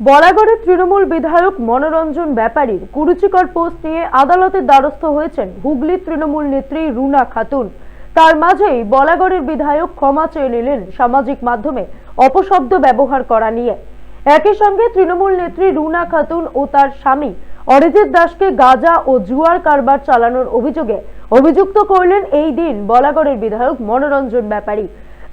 বলাগড়ের তৃণমূল বিধায়ক মনোরঞ্জন ব্যাপারীর কুরুচিকর পোস্ট নিয়ে আদালতের দ্বারস্থ হয়েছেন হুগলির তৃণমূল নেত্রী রুনা খাতুন। তার মাঝেই বলাগড়ের বিধায়ক ক্ষমা চেয়ে নিলেন সামাজিক মাধ্যমে অপশব্দ ব্যবহার করা নিয়ে। একই সঙ্গে তৃণমূল নেত্রী রুনা খাতুন ও তার স্বামী অরিজিৎ দাসকে গাজা ও জুয়ার কারবার চালানোর অভিযোগে অভিযুক্ত করলেন এই দিন বলাগড়ের বিধায়ক মনোরঞ্জন ব্যাপারী।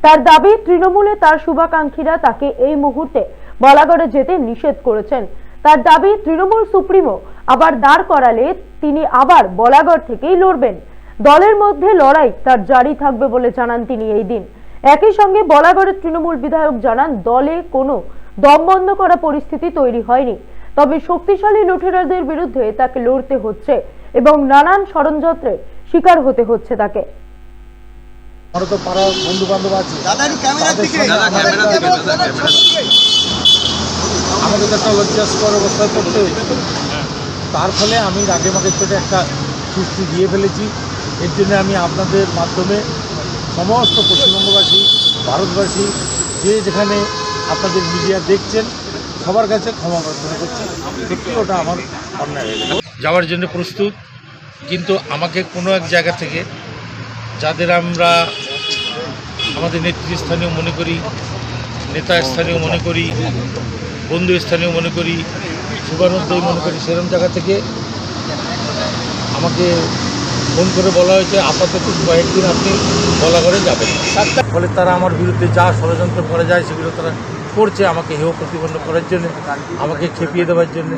তার দাবি, তৃণমূলে তার শুভাকাঙ্ক্ষীরা তাকে এই মুহূর্তে বলাগড়ে যেতে নিষেধ করেছেন। তার দাবি তৃণমূল সুপ্রিমো আবার দাঁড় করালে তিনি আবার বলাগড় থেকেই লড়বেন। দলের মধ্যে লড়াই তার জারি থাকবে বলে জানান তিনি এই দিন। একই সঙ্গে বলাগড়ের তৃণমূল বিধায়ক জানান দলে কোনো দম বন্ধ করা পরিস্থিতি তৈরি হয়নি। তবে শক্তিশালী লুটেরাদের বিরুদ্ধে তাকে লড়তে হচ্ছে এবং নানান ষড়যন্ত্রের শিকার হতে হচ্ছে তাকে। পাড়ার বন্ধু বান্ধব আছে আমাকে একটা লজ্জাস্কর অবস্থায় পড়তে হয়েছে। তার ফলে আমি রাগে মাগে চোটে একটা সুস্থি দিয়ে ফেলেছি। এর জন্য আমি আপনাদের মাধ্যমে সমস্ত পশ্চিমবঙ্গবাসী, ভারতবাসী, যে যেখানে আপনাদের মিডিয়া দেখছেন, সবার কাছে ক্ষমা প্রার্থনা করছি। সত্যি ওটা আমার অন্যায় হয়ে গেছে। যাওয়ার জন্য প্রস্তুত, কিন্তু আমাকে কোনো এক জায়গা থেকে যাদের আমরা আমাদের নেতৃস্থানীয় মনে করি নেতা স্থানীয় মনে করি বন্ধু স্থানীয় মনে করি শুভানন্দই মনে করি সেরম জায়গা থেকে আমাকে ফোন করে বলা হয়েছে, আপাতত কয়েকদিন আপনি বলাঘরে যাবেন। ফলে তারা আমার বিরুদ্ধে যা ষড়যন্ত্র করা যায়, সেগুলো তারা করছে, আমাকে হেয় প্রতিপন্ন করার জন্য, আমাকে খেপিয়ে দেওয়ার জন্য,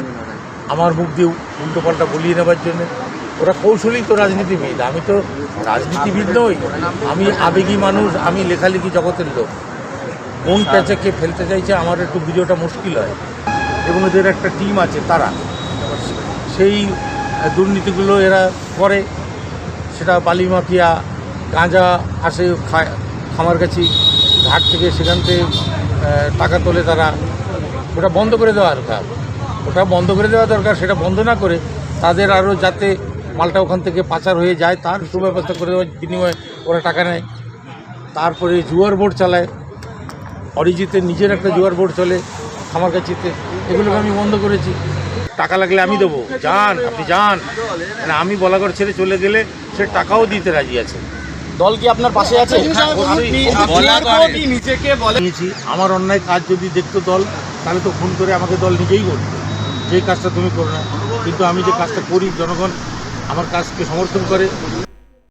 আমার মুখ দিয়ে উল্টোপাল্টা বলিয়ে নেওয়ার জন্য। ওরা কৌশলী তো রাজনীতিবিদ, আমি তো রাজনীতিবিদ নই, আমি আবেগী মানুষ, আমি লেখালেখি জগতের লোক। কোন প্যাচেকে ফেলতে চাইছে আমার একটু ভিডিওটা মুশকিল হয়। এবং এদের একটা টিম আছে তারা। সেই দুর্নীতিগুলো এরা করে। সেটা বালি মাফিয়া গাঁজা আসে খামার কাছি ঘাট থেকে সেখান থেকে টাকা তোলে তারা। ওটা বন্ধ করে দেওয়া দরকার। ওটা বন্ধ করে দেওয়া দরকার সেটা বন্ধ না করে তাদের আরও যাতে মালটা ওখান থেকে পাচার হয়ে যায় তার সুব্যবস্থা করে দেওয়ার বিনিময়ে ওরা টাকা নেয়। তারপরে জুয়ার বোর্ড চালায়। অরিজিতের নিজের একটা জুয়ার বোর্ড চলে আমার কাছিতে এগুলোকে আমি বন্ধ করেছি। টাকা লাগলে আমি দেবো। যান আপনি যান। মানে আমি বলাগড় ছেড়ে চলে গেলে সে টাকাও দিতে রাজি আছে। দল কি আপনার পাশে আছে? নিয়েছি। আমার অন্যায় কাজ যদি দেখতো দল তাহলে তো ফোন করে আমাকে দল নিজেই বলতো যে কাজটা তুমি করো না কিন্তু আমি যে কাজটা করি জনগণ আমার কাজকে সমর্থন করে।